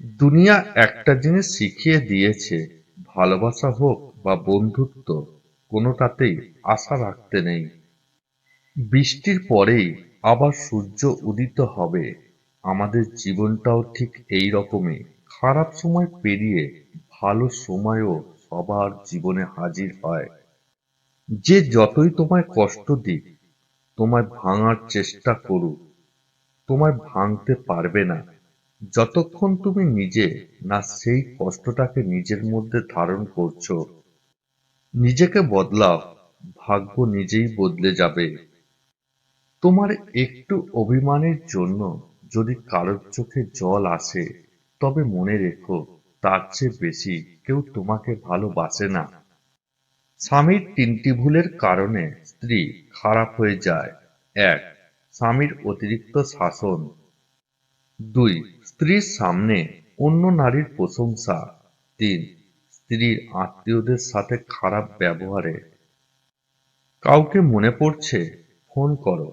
দুনিয়া একটা জিনিস শিখিয়ে দিয়েছে, ভালোবাসা হোক বা বন্ধুত্ব, কোনোটাতেই আশা রাখতে নেই। বৃষ্টির পরেই আবার সূর্য উদিত হবে। আমাদের জীবনটাও ঠিক এই রকমই। খারাপ সময় পেরিয়ে ভালো সময়ও সবার জীবনে হাজির হয়। যে যতই তোমায় কষ্ট দিক, তোমায় ভাঙার চেষ্টা করুক, তোমায় ভাঙতে পারবে না। যতক্ষণ তুমি নিজে না সেই কষ্টটাকে নিজের মধ্যে ধারণ করছ, নিজেকে বদলাও, ভাগ্য নিজেই বদলে যাবে। তোমার একটু অভিমানের জন্য যদি কারোর চোখে জল আসে, তবে মনে রেখো, তার চেয়ে বেশি কেউ তোমাকে ভালোবাসে না। স্বামীর তিনটি ভুলের কারণে স্ত্রী খারাপ হয়ে যায়। এক, স্বামীর অতিরিক্ত শাসন। দুই, স্ত্রীর সামনে অন্য নারীর প্রশংসা। তিন, স্ত্রীর আত্মীয়দের সাথে খারাপ ব্যবহারে। কাউকে মনে পড়ছে, ফোন করো।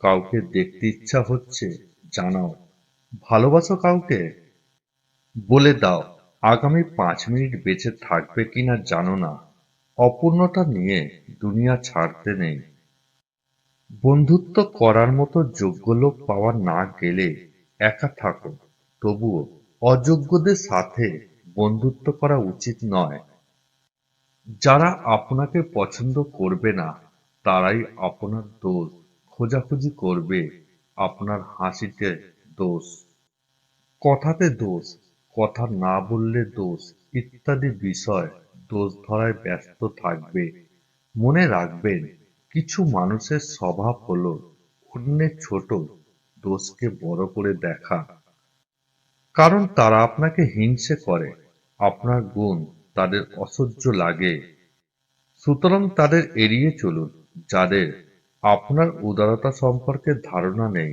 কাউকে দেখতে ইচ্ছা হচ্ছে, জানাও। ভালোবাসো কাউকে? বলে দাও, আগামী পাঁচ মিনিট বেঁচে থাকবে কিনা জানো না। অপূর্ণতা নিয়ে দুনিয়া ছাড়তে নেই। বন্ধুত্ব করার মতো যোগ্য লোক পাওয়া না গেলে একা থাকো। তবুও অযোগ্যদের সাথে বন্ধুত্ব করা উচিত নয়। যারা আপনাকে পছন্দ করবে না, তারাই আপনার দোষ। খোঁজাখুঁজি করবে, আপনার হাসিতে দোষ। কথাতে দোষ, কথা না বললে দোষ ইত্যাদি বিষয় দোষ ধরায় ব্যস্ত থাকবে। মনে রাখবেন, কিছু মানুষের স্বভাব হলো, অন্যের ছোট দোষকে বড় করে দেখা। কারণ তারা আপনাকে হিংসে করে। আপনার গুণ তাদের অসহ্য লাগে। সুতরাং তাদের এড়িয়ে চলুন, যাদের আপনার উদারতা সম্পর্কে ধারণা নেই।